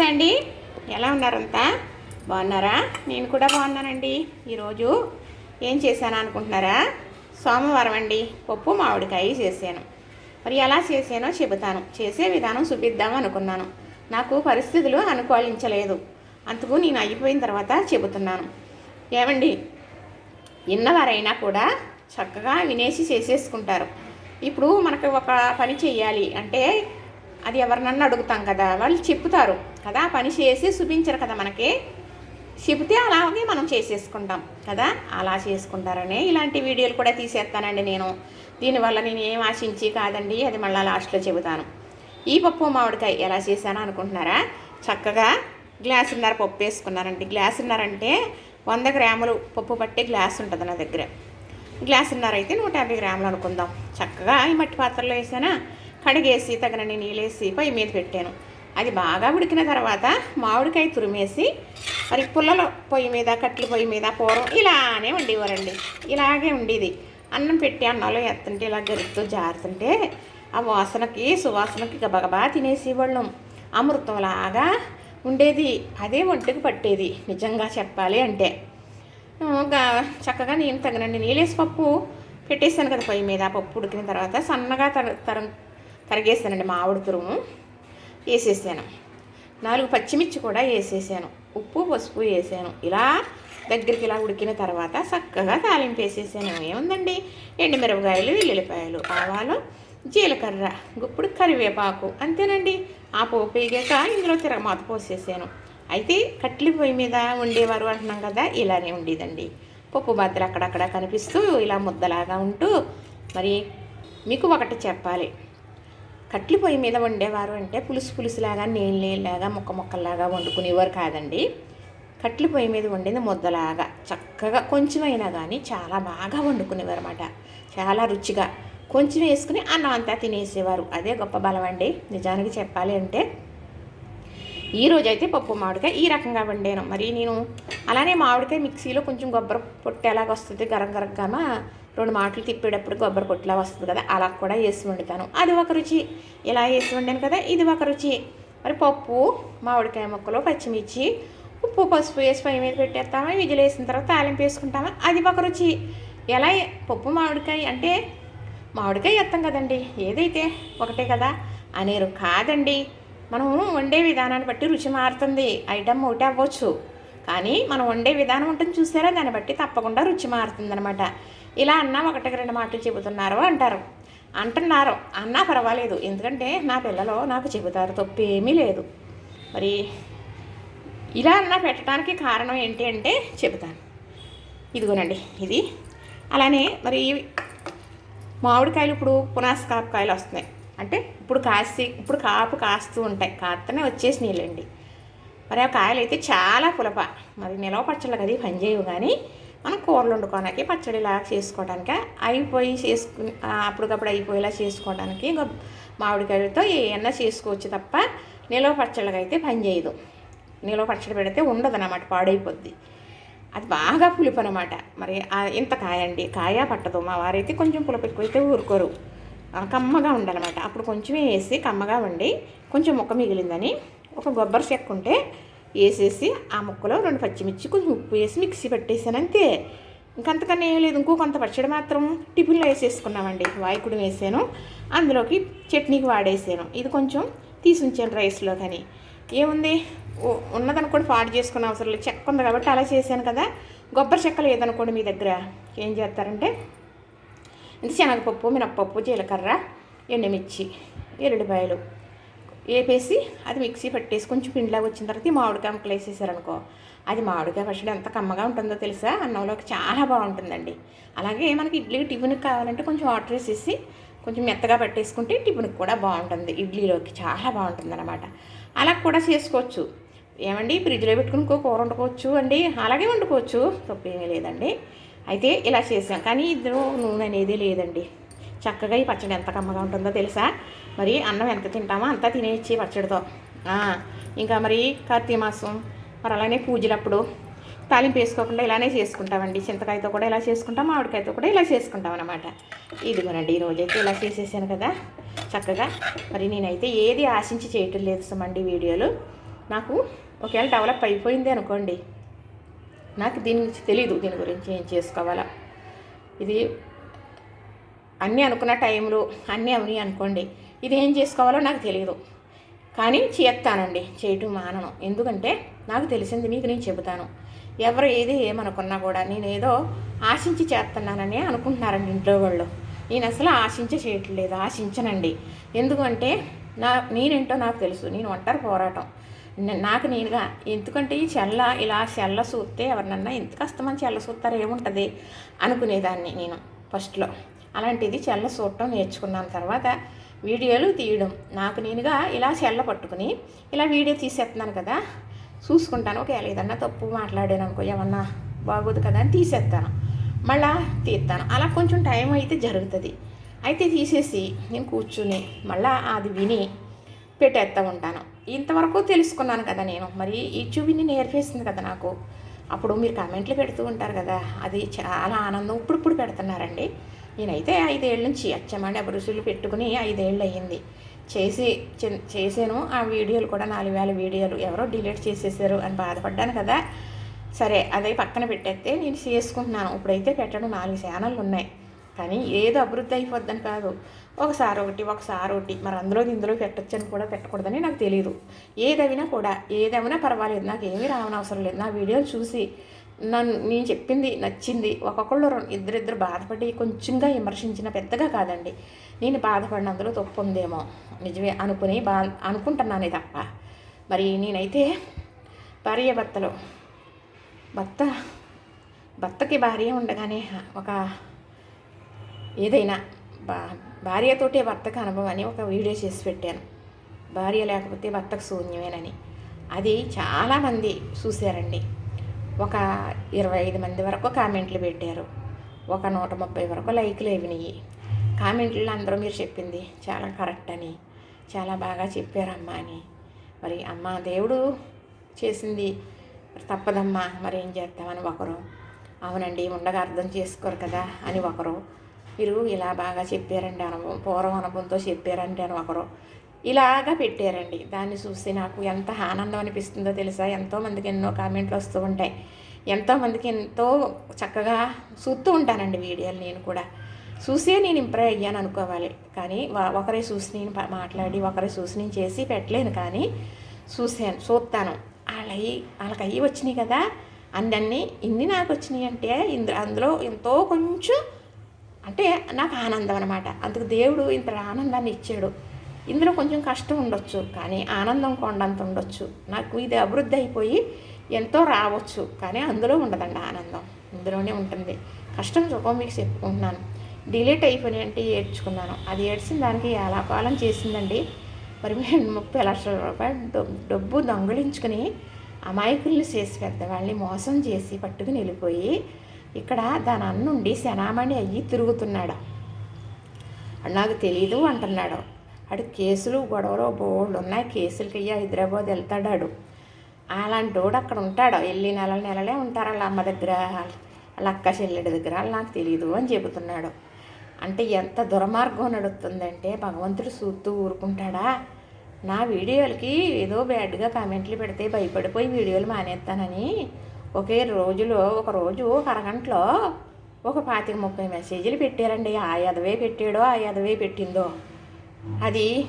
నమస్తే అండి. ఎలా ఉన్నారంతా బాగున్నారా? నేను కూడా బాగున్నానండి. ఈరోజు ఏం చేశాను అనుకుంటున్నారా? సోమవారం అండి. పప్పు మామిడికాయ చేశాను. మరి ఎలా చేసానో చెబుతాను. చేసే విధానం చూపిద్దాం అనుకున్నాను. నాకు పరిస్థితులు అనుకూలించలేదు. అందుకు నేను అయిపోయిన తర్వాత చెబుతున్నాను. ఏమండి? విన్నవారైనా కూడా చక్కగా వినేసి చేసేసుకుంటారు. ఇప్పుడు మనకు ఒక పని చెయ్యాలి. అంటే అది ఎవరినన్నా అడుగుతాం కదా వాళ్ళు చెప్తారు కదా పని చేసి చూపించరు కదా మనకి. చెబితే అలాగే మనం చేసేసుకుంటాం కదా అలా చేసుకుంటారనే ఇలాంటి వీడియోలు కూడా తీసేస్తానండి నేను. దీనివల్ల నేను ఏం ఆశించి కాదండి అది మళ్ళీ లాస్ట్లో చెబుతాను. ఈ పప్పు మామిడికాయ ఎలా చేశాను అనుకుంటున్నారా? చక్కగా గ్లాసున్నర పప్పు వేసుకున్నారండి. గ్లాసున్నర అంటే వంద గ్రాములు పప్పు పట్టే గ్లాస్ ఉంటుంది నా దగ్గర. గ్లాసున్నర అయితే నూట యాభై గ్రాములు అనుకుందాం. చక్కగా ఈ మట్టి పాత్రలో వేసానా? కడిగేసి తగినన్ని నీళ్ళేసి పొయ్యి మీద పెట్టాను. అది బాగా ఉడికిన తర్వాత మామిడికాయ తురిమేసి మరి పుల్లలో పొయ్యి మీద కట్టెల పొయ్యి మీద పూర్వం ఇలానే ఉండేవారండి ఇలాగే ఉండేది. అన్నం పెట్టి అన్నంలో ఎత్తుంటే ఇలా గరుపుతూ జారుతుంటే ఆ వాసనకి సువాసనకి గబగబా తినేసేవాళ్ళం. అమృతంలాగా ఉండేది. అదే ఒంటికి పట్టేది. నిజంగా చెప్పాలి అంటే. చక్కగా నేను తగినండి నీళ్ళేసి పప్పు పెట్టేసాను కదా పొయ్యి మీద. పప్పు ఉడికిన తర్వాత సన్నగా తర తరం తరిగేసానండి మామిడి తురుము. వేసేసాను. నాలుగు పచ్చిమిర్చి కూడా వేసేసాను. ఉప్పు పసుపు వేసాను. ఇలా దగ్గరికి ఇలా ఉడికిన తర్వాత చక్కగా తాలింపు వేసేసాను. ఏముందండి? ఎండుమిరపకాయలు వెల్లుల్లిపాయలు ఆవాలు జీలకర్ర గుప్పుడు కరివేపాకు. అంతేనండి. ఆ పోపు వేగాక ఇందులో తిరగమాత పోసేసాను. అయితే కట్లి పొయ్యి మీద ఉండేవారు అంటున్నాం కదా ఇలానే ఉండేదండి. పప్పు బద్దలు అక్కడక్కడ కనిపిస్తూ ఇలా ముద్దలాగా ఉంటూ మరి మీకు ఒకటి చెప్పాలి. కట్లు పొయ్యి మీద వండేవారు అంటే పులుసు పులుసులాగా నీళ్ళు నీళ్ళలాగా ముక్క మొక్కలాగా వండుకునేవారు కాదండి. కట్లు పొయ్యి మీద వండింది ముద్దలాగా చక్కగా కొంచెమైనా కానీ చాలా బాగా వండుకునేవారు అనమాట చాలా రుచిగా కొంచెం వేసుకుని అన్నం అంతా తినేసేవారు. అదే గొప్ప బలం అండి. నిజానికి చెప్పాలి అంటే ఈ రోజైతే పప్పు మామిడికాయ ఈ రకంగా వండాను. మరి నేను అలానే మామిడికాయ మిక్సీలో కొంచెం కొబ్బరి పొట్టేలాగా వస్తుంది గరం గరగ్గామా రెండు మాటలు తిప్పేటప్పుడు కొబ్బరి కొట్టులా వస్తుంది కదా అలా కూడా వేసి వండుతాను. అది ఒక రుచి. ఇలా వేసి వండాను కదా ఇది ఒక రుచి. మరి పప్పు మామిడికాయ ముక్కలు పచ్చిమిర్చి ఉప్పు పసుపు వేసి పై మీద పెట్టేస్తామా విజులు వేసిన తర్వాత తాలింపు వేసుకుంటామా అది ఒక రుచి. ఎలా పప్పు మామిడికాయ అంటే మామిడికాయ ఎత్తాం కదండి ఏదైతే ఒకటే కదా అనేరు కాదండి. మనం వండే విధానాన్ని బట్టి రుచి మారుతుంది. ఐటమ్ ఒకటి అవ్వచ్చు. కానీ మనం వండే విధానం ఉంటుంది చూసారా? దాన్ని బట్టి తప్పకుండా రుచి మారుతుంది అనమాట ఇలా అన్నా ఒకటికి రెండు మాటలు చెబుతున్నారు అంటారు. అంటున్నారు. అన్నా పర్వాలేదు. ఎందుకంటే నా పిల్లలు నాకు చెబుతారు. తప్పు ఏమీ లేదు. మరి ఇలా అన్నా పెట్టడానికి కారణం ఏంటి అంటే చెబుతాను. ఇదిగోనండి ఇది. అలానే మరి మామిడికాయలు ఇప్పుడు పునాస కాపకాయలు వస్తున్నాయి. అంటే ఇప్పుడు కాసి ఇప్పుడు కాపు కాస్తూ ఉంటాయి. కాస్తూనే వచ్చేసి నీళ్ళండి మరి ఆ కాయలు అయితే చాలా పులప. మరి నిలవ పచ్చళ్ళు అది పనిచేయవు కానీ మనం కూరలు వండుకోవడానికి పచ్చడిలా చేసుకోవడానికి? అయిపోయి చేసుకుని అప్పటికప్పుడు అయిపోయేలా చేసుకోవడానికి ఇంకా మామిడికాయలతో ఏమన్నా చేసుకోవచ్చు తప్ప నిలవ పచ్చళ్ళకి అయితే పనిచేయదు నిలవ పచ్చడి పెడితే ఉండదు అన్నమాట పాడైపోద్ది. అది బాగా పులుపు అనమాట మరి ఇంత కాయ అండి కాయ పట్టదు. మా వారైతే కొంచెం పులుపు ఎక్కువైతే ఊరుకోరు. కమ్మగా ఉండాలన్నమాట. అప్పుడు కొంచెమే వేసి కమ్మగా ఉండి కొంచెం ముక్క మిగిలిందని ఒక కొబ్బరి చెక్క ఉంటే వేసేసి ఆ ముక్కలో రెండు పచ్చిమిర్చి కొంచెం ఉప్పు వేసి మిక్సీ పెట్టేసాను అంతే. ఇంకంతకన్నా ఏం లేదు ఇంకో కొంత పచ్చడి మాత్రం టిఫిన్లో వేసేసుకున్నామండి. వాయికుడు వేసాను అందులోకి చట్నీకి వాడేసాను. ఇది కొంచెం తీసి ఉంచాను రైస్లో కానీ. ఏముంది? ఉన్నదనుకోండి పాడు చేసుకున్న అవసరం లేదు. చెక్క ఉంది కాబట్టి అలా చేశాను కదా. కొబ్బరి చెక్క లేదనుకోండి మీ దగ్గర ఏం చేస్తారంటే ఇది శనగపప్పు మినప్పప్పు జీలకర్ర ఎండుమిర్చి ఎల్లుడిపాయలు వేపేసి అది మిక్సీ పట్టేసి కొంచెం పిండిలాగా వచ్చిన తర్వాత ఈ మామిడికాయ ముక్కలు వేసేసారనుకో. అది మామిడికాయ పచ్చడి ఎంత కమ్మగా ఉంటుందో తెలుసా? అన్నంలోకి చాలా బాగుంటుందండి. అలాగే మనకి ఇడ్లీ టిఫిన్కి కావాలంటే కొంచెం వాటర్ వేసేసి కొంచెం మెత్తగా పట్టేసుకుంటే టిఫిన్కి కూడా బాగుంటుంది. ఇడ్లీలోకి చాలా బాగుంటుంది అనమాట అలా కూడా చేసుకోవచ్చు. ఏమండి? ఫ్రిడ్జ్లో పెట్టుకుని ఇంకో కూర వండుకోవచ్చు అండి. అలాగే వండుకోవచ్చు. తప్పేమీ లేదండి. అయితే ఇలా చేసాం. కానీ ఇందులో నూనె అనేది లేదండి. చక్కగా ఈ పచ్చడి ఎంత కమ్మగా ఉంటుందో తెలుసా? మరి అన్నం ఎంత తింటామో అంతా తినేయచ్చు ఈ పచ్చడితో. ఇంకా మరి కార్తీక మాసం మరి అలానే పూజలప్పుడు తాలింపు వేసుకోకుండా ఇలానే చేసుకుంటామండి. చింతకాయతో కూడా ఇలా చేసుకుంటాం మామిడికాయతో కూడా ఇలా చేసుకుంటాం అనమాట ఇదిగోనండి ఈరోజైతే ఇలా చేసేసాను కదా. చక్కగా మరి నేనైతే ఏది ఆశించి చేయటం లేదు సుమండి వీడియోలు. నాకు ఒకవేళ డెవలప్ అయిపోయింది అనుకోండి నాకు దీని గురించి తెలీదు దీని గురించి ఏం చేసుకోవాలా. ఇది అన్నీ అనుకున్న టైంలో అన్నీ అవని అనుకోండి. ఇది ఏం చేసుకోవాలో నాకు తెలియదు కానీ చేస్తానండి చేయటం మానను. ఎందుకంటే నాకు తెలిసింది మీకు నేను చెబుతాను. ఎవరు ఏది ఏమనుకున్నా కూడా నేను ఏదో ఆశించి చేస్తున్నానని అనుకుంటున్నారండి ఇంట్లో వాళ్ళు. నేను అసలు ఆశించ చేయట్లేదు ఆశించనండి. ఎందుకంటే నా నేనేంటో నాకు తెలుసు. నేను ఒంటరి పోరాటం. నాకు నేనుగా ఎందుకంటే ఈ చెల్ల ఇలా చెల్ల చూస్తే ఎవరినన్నా ఎంత కష్టమని చెల్ల చూస్తారు ఏముంటుంది? అనుకునేదాన్ని నేను ఫస్ట్లో. అలాంటిది చెల్ల చూడటం నేర్చుకున్నాను తర్వాత వీడియోలు తీయడం. నాకు నేనుగా ఇలా చెల్ల పట్టుకుని ఇలా వీడియో తీసేస్తున్నాను కదా చూసుకుంటాను. ఒకవేళ ఏదన్నా తప్పు మాట్లాడాను అనుకో ఏమన్నా బాగోదు కదా అని తీసేస్తాను. మళ్ళా తీస్తాను. అలా కొంచెం టైం అయితే జరుగుతుంది. అయితే తీసేసి నేను కూర్చుని మళ్ళా అది విని పెట్టేస్తూ ఉంటాను. ఇంతవరకు తెలుసుకున్నాను కదా నేను. మరి ఈ విని నేర్పేసింది కదా నాకు. అప్పుడు మీరు కామెంట్లు పెడుతూ ఉంటారు కదా అది చాలా ఆనందం ఇప్పుడిప్పుడు పెడుతున్నారండి. నేనైతే ఐదేళ్ళ నుంచి అచ్చమండి అబరుసులు పెట్టుకుని ఐదేళ్ళు అయ్యింది. చేసి చేసాను ఆ వీడియోలు కూడా నాలుగు వేల వీడియోలు. ఎవరో డిలీట్ చేసేసారు అని బాధపడ్డాను కదా. సరే అదే పక్కన పెట్టేస్తే నేను చేసుకుంటున్నాను. ఇప్పుడైతే పెట్టడం నాలుగు ఛానళ్ళు ఉన్నాయి. కానీ ఏదో అభివృద్ధి అయిపోద్దని కాదు. ఒకసారి ఒకటి ఒకసారి ఒకటి. మరి అందులో ఇందులో పెట్టొచ్చని కూడా పెట్టకూడదని నాకు తెలియదు ఏదవినా కూడా ఏదైనా పర్వాలేదు. నాకు ఏమీ రావనవసరం లేదు. నా వీడియోలు చూసి నన్ను నేను చెప్పింది నచ్చింది. ఒక్కొక్కళ్ళు ఇద్దరిద్దరు బాధపడి కొంచెంగా విమర్శించిన పెద్దగా కాదండి. నేను బాధపడినందులో తప్పు ఉందేమో. నిజమే అనుకుని బా అనుకుంటున్నానే తప్ప. మరి నేనైతే భార్య భర్తలో భర్త భర్తకి భార్య ఉండగానే ఒక ఏదైనా బా భార్యతోటే భర్తకు అనుభవం అని ఒక వీడియో చేసి పెట్టాను. భార్య లేకపోతే భర్తకు శూన్యమేనని. అది చాలామంది చూశారండి. ఒక ఇరవై ఐదు మంది వరకు కామెంట్లు పెట్టారు. ఒక నూట ముప్పై వరకు లైక్లు ఇవినాయి కామెంట్లు అందరూ మీరు చెప్పింది చాలా కరెక్ట్ అని చాలా బాగా చెప్పారమ్మా అని. మరి అమ్మ దేవుడు చేసింది. తప్పదమ్మా మరి ఏం చేస్తామని ఒకరు. అవునండి ఉండగా అర్థం చేసుకోరు కదా అని ఒకరు. మీరు ఇలా బాగా చెప్పారండి అనుభవం పూర్వం అనుభవంతో చెప్పారండి అని ఒకరు. ఇలాగా పెట్టారండి. దాన్ని చూసి నాకు ఎంత ఆనందం అనిపిస్తుందో తెలుసా? ఎంతోమందికి ఎన్నో కామెంట్లు వస్తూ ఉంటాయి. ఎంతోమందికి ఎంతో చక్కగా చూస్తూ ఉంటానండి వీడియోలు నేను కూడా. చూసే నేను ఇంప్రూవ్ అయ్యాను అనుకోవాలి. కానీ ఒకరే చూసి నేను మాట్లాడి ఒకరే చూసి నేను చేసి పెట్టలేను. కానీ చూసాను చూస్తాను. వాళ్ళవి వాళ్ళకి అయ్యి వచ్చినాయి కదా? అన్నీ ఇన్ని నాకు వచ్చినాయి అంటే అందులో ఎంతో కొంచెం అంటే నాకు ఆనందం అనమాట అందుకు దేవుడు ఇంత ఆనందాన్ని ఇచ్చాడు. ఇందులో కొంచెం కష్టం ఉండొచ్చు కానీ ఆనందం కొండంత ఉండొచ్చు. నాకు ఇది అభివృద్ధి అయిపోయి ఎంతో రావచ్చు కానీ అందులో ఉండదండి ఆనందం. ఇందులోనే ఉంటుంది. కష్టం సుఖం మీకు చెప్పుకుంటున్నాను. డిలీట్ అయిపోయినాయి అంటే ఏడ్చుకున్నాను. అది ఏడ్చిన దానికి పాలన చేసిందండి. మరి మేము ముప్పై లక్షల రూపాయలు డబ్బు దొంగలించుకుని అమాయకుల్ని చేసి పెద్దవాళ్ళని మోసం చేసి పట్టుకుని వెళ్ళిపోయి ఇక్కడ దాని అన్నుండి శనామణి అయ్యి తిరుగుతున్నాడు. నాకు తెలియదు అంటున్నాడు. అడు కేసులు గొడవలు బోళ్ళు ఉన్నాయి. కేసులకి అయ్యా హైదరాబాద్ వెళ్తాడాడు. అలాంటి వాడు అక్కడ ఉంటాడు. వెళ్ళి నెల నెలలే ఉంటారు వాళ్ళ అమ్మ దగ్గర. వాళ్ళ అక్క చెల్లెడి దగ్గర. నాకు తెలియదు అని చెబుతున్నాడు. అంటే ఎంత దుర్మార్గం నడుస్తుందంటే భగవంతుడు చూస్తూ ఊరుకుంటాడా? నా వీడియోలకి ఏదో బ్యాడ్గా కామెంట్లు పెడితే భయపడిపోయి వీడియోలు మానేస్తానని ఒకే రోజులో ఒక రోజు ఒక అరగంటలో ఒక పాతిక ముప్పై మెసేజ్లు పెట్టారండి. ఆ యదవే పెట్టాడో ఆ యదవే పెట్టిందో. అది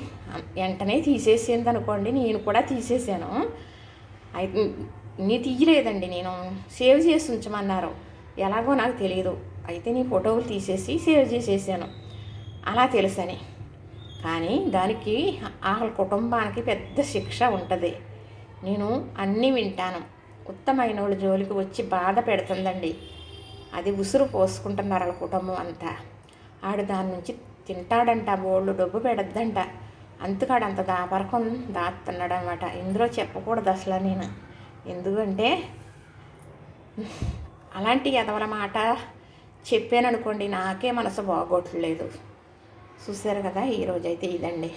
వెంటనే తీసేసింది అనుకోండి నేను కూడా తీసేసాను. అయితే నీ తీయలేదండి నేను. సేవ్ చేసి ఉంచమన్నారు. ఎలాగో నాకు తెలియదు అయితే నీ ఫోటోలు తీసేసి సేవ్ చేసేసాను. అలా తెలుసని. కానీ దానికి ఆ కుటుంబానికి పెద్ద శిక్ష ఉంటుంది. నేను అన్నీ వింటాను. ఉత్తమైన వాళ్ళ జోలికి వచ్చి బాధ పెడుతుందండి. అది ఉసురు పోసుకుంటున్నారు వాళ్ళ కుటుంబం అంతా. ఆడు దాని నుంచి తింటాడంట బోళ్ళు డబ్బు పెడద్దంట. అందుకాడు అంత దాపరకం దాస్తున్నాడు అనమాట ఇందులో చెప్పకూడదు అసలు నేను. ఎందుకంటే అలాంటి ఎదవల మాట చెప్పాను అనుకోండి నాకే మనసు బాగోట్లేదు. చూసారు కదా ఈరోజైతే ఇదండి.